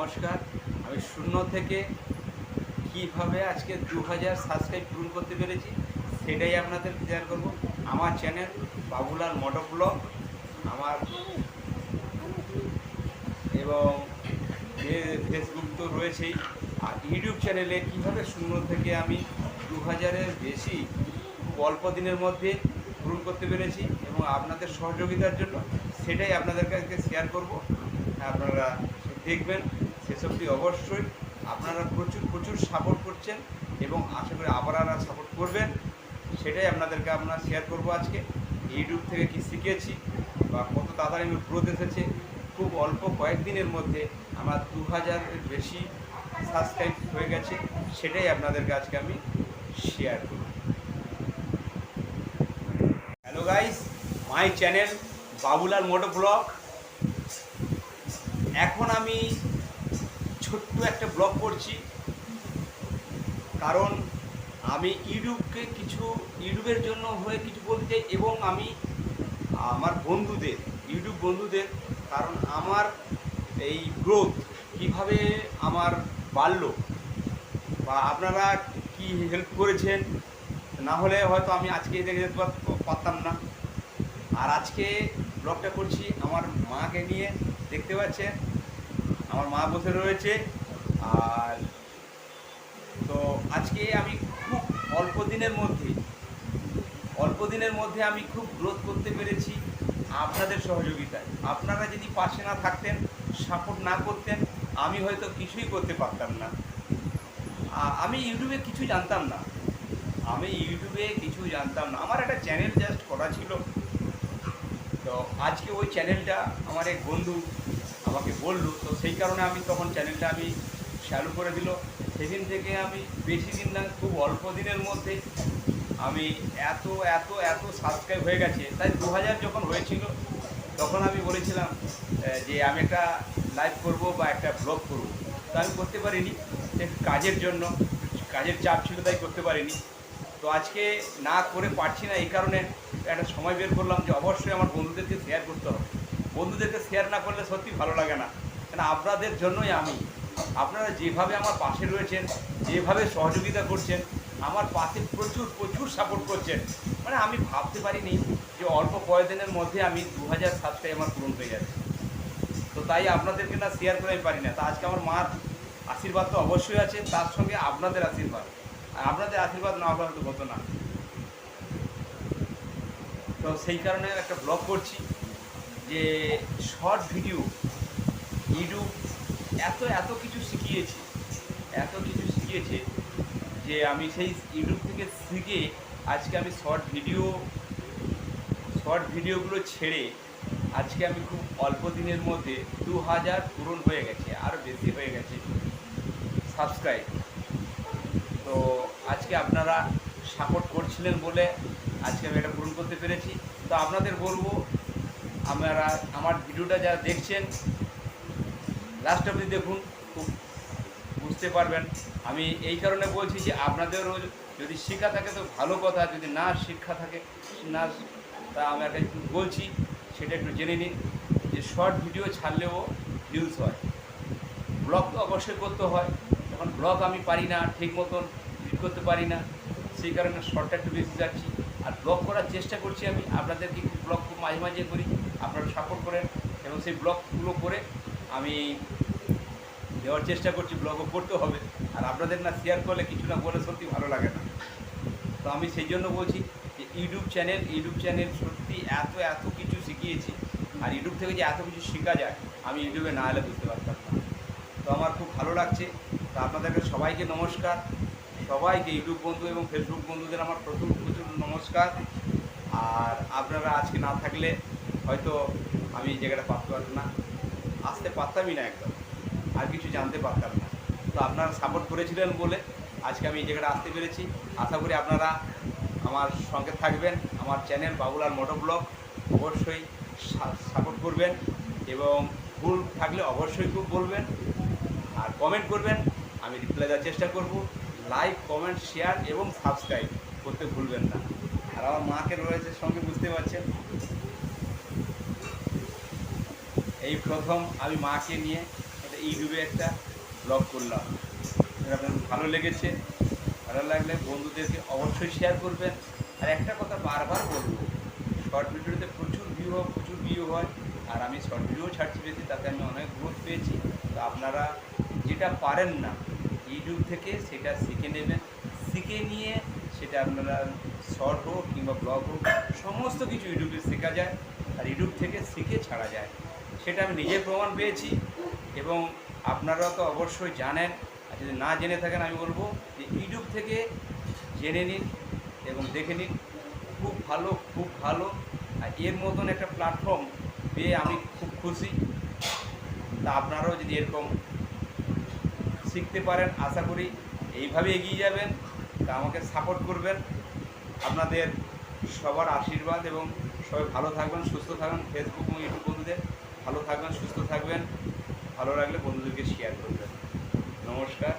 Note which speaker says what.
Speaker 1: নমস্কার। আমি শূন্য থেকে কীভাবে আজকে দু হাজার সাবস্ক্রাইব পূরণ করতে পেরেছি, সেটাই আপনাদের শেয়ার করব। আমার চ্যানেল বাবুলাল মোটর ব্লগ, আমার এবং ফেসবুক তো রয়েছেই, আর ইউটিউব চ্যানেলে কীভাবে শূন্য থেকে আমি দু হাজারের বেশি অল্প দিনের মধ্যে পূরণ করতে পেরেছি এবং আপনাদের সহযোগিতার জন্য, সেটাই আপনাদের কাছে শেয়ার করব। আপনারা দেখবেন। অবধি অবশ্যই আপনারা প্রচুর প্রচুর সাপোর্ট করছেন এবং আশা করি আবার আপনারা সাপোর্ট করবেন। সেটাই আপনাদেরকে আমরা শেয়ার করব আজকে। ইউটিউব থেকে কি শিখেছি বা কত তাড়াতাড়ি আমি গ্রোথ এসেছে, খুব অল্প কয়েকদিনের মধ্যে আমার দু হাজারের বেশি সাবস্ক্রাইব হয়ে গেছে, সেটাই আপনাদেরকে আজকে আমি শেয়ার করব। Hello guys my channel Babulal moto vlog. এখন আমি ছোট্ট একটা ব্লগ করছি। কারণ আমি ইউটিউবকে কিছু, ইউটিউবের জন্য হয়ে কিছু বলতে চাই এবং আমি, আমার বন্ধুদের, ইউটিউব বন্ধুদের, কারণ আমার এই গ্রোথ কীভাবে আমার বাড়লো বা আপনারা কি হেল্প করেছেন, না হলে হয়তো আমি আজকে দেখে যেতে পারতাম না। আর আজকে ব্লগটা করছি আমার মাকে নিয়ে, দেখতে পাচ্ছেন? আমার মা বসে রয়েছে, আর তো আজকে আমি খুব অল্প দিনের মধ্যে, অল্প দিনের মধ্যে আমি খুব গ্রোথ করতে পেরেছি আপনাদের সহযোগিতায়। আপনারা যদি পাশে না থাকতেন সাপোর্ট না করতেন, আমি হয়তো কিছুই করতে পারতাম না। আমি ইউটিউবে কিছু জানতাম না। আমি ইউটিউবে কিছু জানতাম না। আমার একটা চ্যানেল জাস্ট করা ছিল। তো আজকে ওই চ্যানেলটা আমার এক বন্ধু আমাকে বলল। তো সেই কারণে আমি তখন চ্যানেলটা আমি চালু করে দিল। সেদিন থেকে আমি বেশি দিন না, খুব অল্প দিনের মধ্যে আমি এত এত এত সাবস্ক্রাইব হয়ে গেছে। তাই দু হাজার যখন হয়েছিল, তখন আমি বলেছিলাম যে আমি একটা লাইভ করব বা একটা ব্লগ করব। তো আমি করতে পারিনি কাজের জন্য, কাজের চাপ ছিল তাই করতে পারিনি। তো আজকে না করে পারছি না, এই কারণে একটা সময় বের করলাম যে অবশ্যই আমার বন্ধুদেরকে শেয়ার করতে হবে। বন্ধুদেরকে শেয়ার না করলে সত্যি ভালো লাগে না। কেন, আপনাদের জন্যই আমি, আপনারা যেভাবে আমার পাশে রয়েছেন, যেভাবে সহযোগিতা করছেন, আমার পাশে প্রচুর প্রচুর সাপোর্ট করছেন। মানে আমি ভাবতে পারিনি যে অল্প কয়েকদিনের মধ্যে আমি দু হাজার সাবস্ক্রাইব আমার পূরণ হয়ে যাবে। তো তাই আপনাদেরকে না শেয়ার করে আমি পারি না। তা আজকে আমার মার আশীর্বাদ তো অবশ্যই আছে, তার সঙ্গে আপনাদের আশীর্বাদ। আর আপনাদের আশীর্বাদ না হলে হয়তো হতো না। তো সেই কারণে একটা ব্লগ করছি। যে শর্ট ভিডিও ইউটিউব এত এত কিছু শিখিয়েছে, এত কিছু শিখিয়েছে যে আমি সেই ইউটিউব থেকে শিখে আজকে আমি শর্ট ভিডিও শর্ট ভিডিওগুলো ছেড়ে আজকে আমি খুব অল্প দিনের মধ্যে দু হাজার পূরণ হয়ে গেছে আরও বেশি হয়ে গেছে সাবস্ক্রাইব তো আজকে আপনারা সাপোর্ট করছিলেন বলে আজকে আমি এটা পূরণ করতে পেরেছি। তো আপনাদের বলব আপনারা আমার ভিডিওটা যারা দেখছেন লাস্ট অবধি দেখুন, খুব বুঝতে পারবেন। আমি এই কারণে বলছি যে আপনাদেরও যদি শিক্ষা থাকে তো ভালো কথা, যদি না শিক্ষা থাকে, না তা আমি একটা বলছি, সেটা একটু জেনে নিন যে শর্ট ভিডিও ছাড়লেও ভিউজ হয়। ব্লগ তো অবশ্যই করতে হয় এখন ব্লগ আমি পারি না, ঠিক মতন এডিট করতে পারি না, সেই কারণে শর্টটা একটু বেশি যাচ্ছি। আর ব্লগ করার চেষ্টা করছি আমি, আপনাদেরকে ব্লগ খুব মাঝে মাঝে করি। আপনারা সাপোর্ট করেন এবং সেই ব্লগগুলো করে আমি দেওয়ার চেষ্টা করছি, ব্লগও করতে হবে। আর আপনাদের না শেয়ার করলে কিছু না বলে সত্যি ভালো লাগে না। তো আমি সেই জন্য বলছি যে ইউটিউব চ্যানেল ইউটিউব চ্যানেল সত্যি এত এত কিছু শিখিয়েছি। আর ইউটিউব থেকে যে এত কিছু শেখা যায়, আমি ইউটিউবে না এলে বুঝতে পারতাম না। তো আমার খুব ভালো লাগছে। তো আপনাদেরকে সবাইকে নমস্কার। সবাইকে ইউটিউব বন্ধু এবং ফেসবুক বন্ধুদের আমার প্রচুর প্রচুর নমস্কার। আর আপনারা আজকে না থাকলে হয়তো আমি জায়গাটা পারতে পারতাম না। আসতে পারতামই না একদম। আর কিছু জানতে পারতাম না। তো আপনারা সাপোর্ট করেছিলেন বলে আজকে আমি এই জায়গাটা আসতে পেরেছি। আশা করি আপনারা আমার সঙ্গে থাকবেন। আমার চ্যানেল বাবুলাল মোটো ব্লগ অবশ্যই সাপোর্ট করবেন এবং ভুল থাকলে অবশ্যই খুব বলবেন। আর কমেন্ট করবেন। আমি রিপ্লাই দেওয়ার চেষ্টা করব। লাইক কমেন্ট শেয়ার এবং সাবস্ক্রাইব করতে ভুলবেন না। আর আমার মাকে রয়েছে সঙ্গে বুঝতে পারছেন। এই প্রথম আমি মাকে নিয়ে একটা ইউটিউবে একটা ব্লগ করলাম। আপনার ভালো লেগেছে, ভালো লাগলে বন্ধুদেরকে অবশ্যই শেয়ার করবেন। আর একটা কথা বারবার বলব শর্ট ভিডিওতে প্রচুর ভিউ হয়, প্রচুর ভিউ হয়, আর আমি শর্ট ভিডিও ছাড়ছি বেশি, তাতে আমি অনেক গ্রোথ পেয়েছি। তো আপনারা যেটা পারেন না, ইউটিউব থেকে সেটা শিখে নেবেন। শিখে নিয়ে সেটা আপনারা শর্ট হোক কিংবা ব্লগ হোক, সমস্ত কিছু ইউটিউবে শেখা যায়, আর ইউটিউব থেকে শিখে ছাড়া যায়। সেটা আমি নিজে প্রমাণ পেয়েছি এবং আপনারাও তো অবশ্যই জানেন। আর যদি না জেনে থাকেন, আমি বলব যে ইউটিউব থেকে জেনে নিন এবং দেখে নিন। খুব ভালো খুব ভালো। আর এর মতন একটা প্ল্যাটফর্ম পেয়ে আমি খুব খুশি। তা আপনারাও যদি এরকম শিখতে পারেন, আশা করি এইভাবে এগিয়ে যাবেন। তা আমাকে সাপোর্ট করবেন। আপনাদের সবার আশীর্বাদ এবং সবাই ভালো থাকবেন, সুস্থ থাকবেন। ফেসবুক এবং ইউটিউব বন্ধুদের ভালো থাকবেন সুস্থ থাকবেন। ভালো লাগলে বন্ধুদেরকে শেয়ার করবেন। নমস্কার।